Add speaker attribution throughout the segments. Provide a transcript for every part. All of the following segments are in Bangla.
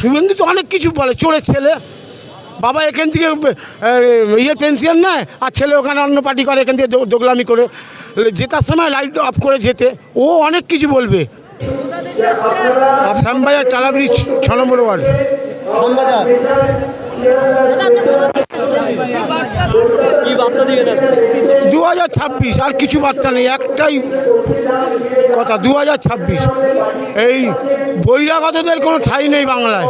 Speaker 1: শুভেন্দু তো অনেক কিছু বলে, চোরের ছেলে। বাবা এখান থেকে ইয়ে পেনশন নেয়, আর ছেলে ওখানে অন্য পার্টি করে, এখান থেকে দোগলামি করে। জেতার সময় লাইট অফ করে যেতে, ও অনেক কিছু বলবে। শ্যামবাজার টালাবড়ি ছ নম্বর ওয়ার্ড
Speaker 2: শ্যামবাজার।
Speaker 3: কি বার্তা দিবেন আজকে?
Speaker 1: দু হাজার ছাব্বিশ আর কিছু বার্তা নেই একটাই কথা দু হাজার ছাব্বিশ। এই বহিরাগতদের কোনো ঠাই নেই বাংলায়।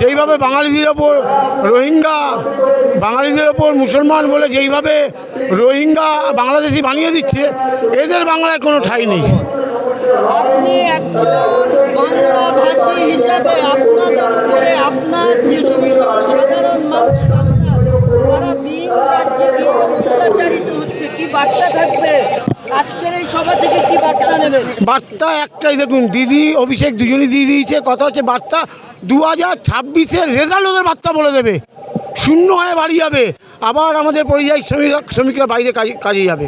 Speaker 1: যেইভাবে বাঙালিদের ওপর রোহিঙ্গা বাঙালিদের ওপর মুসলমান বলে যেইভাবে রোহিঙ্গা বাংলাদেশি বানিয়ে দিচ্ছে এদের বাংলায় কোনো ঠাই নেই।
Speaker 4: আপনি একজন বাংলা ভাষী হিসাবে আপনাদের উপরে আপনার যে সমস্ত সাধারণ মানুষ বার্তা থাকবে। আজকের এই সভা থেকে কি বার্তা নেবেন
Speaker 1: বার্তা একটাই দেখুন, দিদি, অভিষেক দুজনই দিয়ে দিয়েছে। কথা হচ্ছে বার্তা দু হাজার ছাব্বিশের রেজাল্ট ওদের বার্তা বলে দেবে। শূন্য হয়ে বাড়ি যাবে। আবার আমাদের পরিযায়ী শ্রমিকরা শ্রমিকরা বাইরে কাজে যাবে।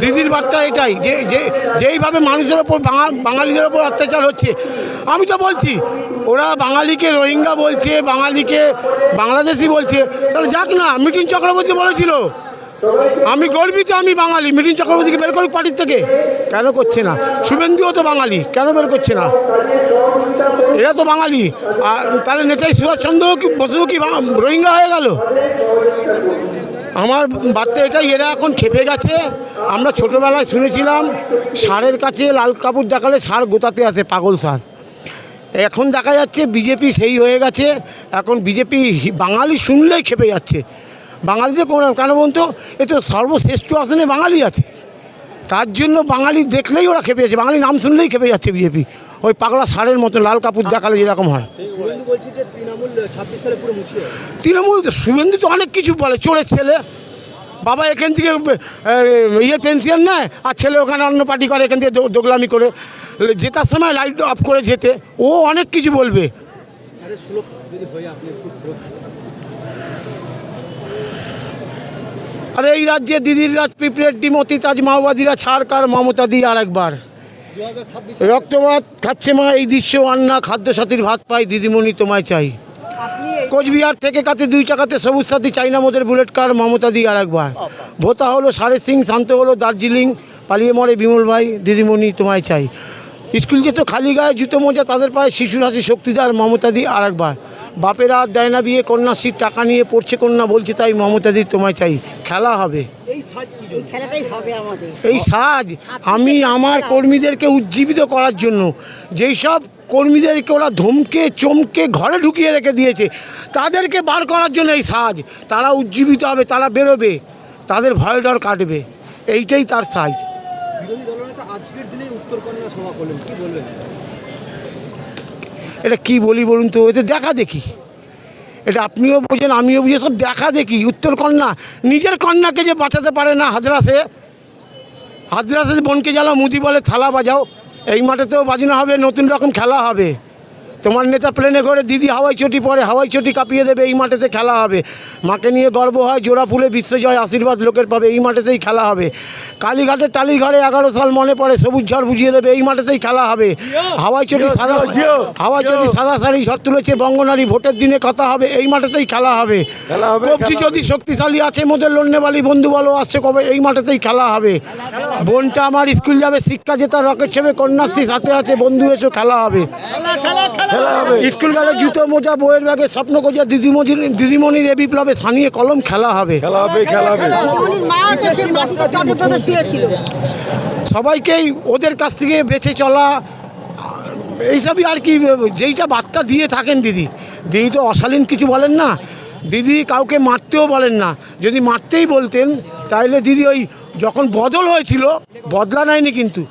Speaker 1: দিদির বার্তা এটাই, যে যে যেইভাবে মানুষের ওপর বাঙাল বাঙালিদের ওপর অত্যাচার হচ্ছে। আমি তো বলছি, ওরা বাঙালিকে রোহিঙ্গা বলছে, বাঙালিকে বাংলাদেশি বলছে। তাহলে যাক না, মিঠুন চক্রবর্তী বলেছিল আমি গর্বিত, আমি বাঙালি। মিঠুন চক্রবর্তীকে বের করুক পার্টির থেকে। কেন করছে না? শুভেন্দুও তো বাঙালি, কেন বের করছে না? এরা তো বাঙালি। আর তাহলে নেতাজি সুভাষচন্দ্র কি বসু কি রোহিঙ্গা হয়ে গেল? আমার বার্তা এটাই, এরা এখন খেপে গেছে। আমরা ছোটোবেলায় শুনেছিলাম, সারের কাছে লাল কাপড় দেখালে সার গোতাতে আসে, পাগল সার। এখন দেখা যাচ্ছে, বিজেপি সেই হয়ে গেছে। এখন বিজেপি বাঙালি শুনলেই খেপে যাচ্ছে। বাঙালিদের কোনো কেন বলুন তো? এ তো সর্বশ্রেষ্ঠ আসনে বাঙালি আছে। তার জন্য বাঙালি দেখলেই ওরা খেপে যাচ্ছে। বাঙালি নাম শুনলেই খেপে যাচ্ছে বিজেপি ওই পাগলা সারের মতো, লাল কাপড় দেখালে যেরকম হয়।
Speaker 3: তৃণমূল
Speaker 1: শুভেন্দু তো অনেক কিছু বলে, চোরের ছেলে। বাবা এখান থেকে ইয়ে পেনশন নেয়, আর ছেলে ওখানে অন্য পার্টি করে, এখান থেকে দোগলামি করে। জেতার সময় লাইট অফ করে যেতে। ও অনেক কিছু বলবে।
Speaker 3: আরে
Speaker 1: আর এই রাজ্যে দিদির রাজ পিঁপড়ের ডিম অতিতাজ মাওবাদীরা ছাড় কার মমতা দিয়ে
Speaker 2: আর একবার।
Speaker 1: রক্তপাত খাচ্ছে মা এই দৃশ্য আন্না খাদ্য সাথীর ভাত পাই দিদিমণি তোমায় চাই। কোচবিহার থেকে কাতে দুই চাকাতে সবুজ সাথী চাইনা মোদের বুলেট কার মমতা দিয়ে আরেকবার ভোতা হলো সারে সিং শান্ত হলো দার্জিলিং পালিয়ে মরে বিমল ভাই দিদিমণি তোমায় চাই। স্কুল যেত খালি গায়ে জুতো মোজা তাদের পায়ে শিশুর হাসি শক্তিদার মমতা দি আরেকবার বাপেরা আর দেয় না বিয়ে কন্যাশ্রীর টাকা নিয়ে পড়ছে কন্যা বলছে তাই মমতাদি তোমায় চাই। খেলা হবে।
Speaker 3: এই সাজ কি
Speaker 4: এই খেলাটাই হবে আমাদের।
Speaker 1: এই সাজ আমি আমার কর্মীদেরকে উজ্জীবিত করার জন্য যেই সব কর্মীদেরকে ওরা ধমকে চমকে ঘরে ঢুকিয়ে রেখে দিয়েছে তাদেরকে বার করার জন্য এই সাজ। তারা উজ্জীবিত হবে তারা বেরোবে তাদের ভয় ডর কাটবে। এইটাই তার সাজ।
Speaker 3: আজকের দিনে উত্তরকন্যা সভা করলেন কি বলবেন?
Speaker 1: এটা কি বলি বলুন তো? এতে দেখা দেখি। এটা আপনিও বোঝেন, আমিও বুঝে, সব দেখা দেখি। উত্তর কন্যা, নিজের কন্যাকে যে বাঁচাতে পারে না হাজরাসে হাজরাসে বনকে জ্বালাও মুদি বলে থালা বাজাও, এই মাঠেতেও বাজনা হবে, নতুন রকম খেলা হবে। তোমার নেতা প্লেনে করে দিদি হাওয়াই চটি পরে হাওয়াই চটি কাঁপিয়ে দেবে এই মাঠেতে খেলা হবে। মাকে নিয়ে গর্ব হয় জোড়া ফুলে বিশ্বজয় আশীর্বাদ লোকের পাবে এই মাঠেতেই খেলা হবে। কালীঘাটের টালিঘরে এগারো সাল মনে পড়ে সবুজ ঝড় বুঝিয়ে দেবে এই মাঠেতেই খেলা হবে। হাওয়াই চটি সাদা হাওয়াই চটি সাদা শাড়ি ঝড় তুলেছে বঙ্গনারী ভোটের দিনে কথা হবে এই মাঠেতেই খেলা হবে। কবজি যদি শক্তিশালী আছে মোদের লন্যবালি বন্ধু বলো আসছে কবে এই মাঠেতেই খেলা হবে। বোনটা আমার স্কুল যাবে শিক্ষা জেতা রকেট সেবে কন্যাশ্রী সাথে আছে বন্ধু এসো খেলা হবে। খেলা হবে। স্কুল গেলে জুতো মোজা বইয়ের ব্যাগে স্বপ্ন গোজা দিদিমণির দিদিমণির এ বিপ্লবে স্থানীয় কলম খেলা হবে।
Speaker 4: খেলা হবে পদে শুয়েছিল।
Speaker 1: সবাইকেই ওদের কাছ থেকে বেঁচে চলা এইসবই আর কি যেইটা বার্তা দিয়ে থাকেন দিদি। দিদি তো অশালীন কিছু বলেন না। দিদি কাউকে মারতেও বলেন না। যদি মারতেই বলতেন তাহলে দিদি ওই যখন বদল হয়েছিল বদলা নেয়নি কিন্তু।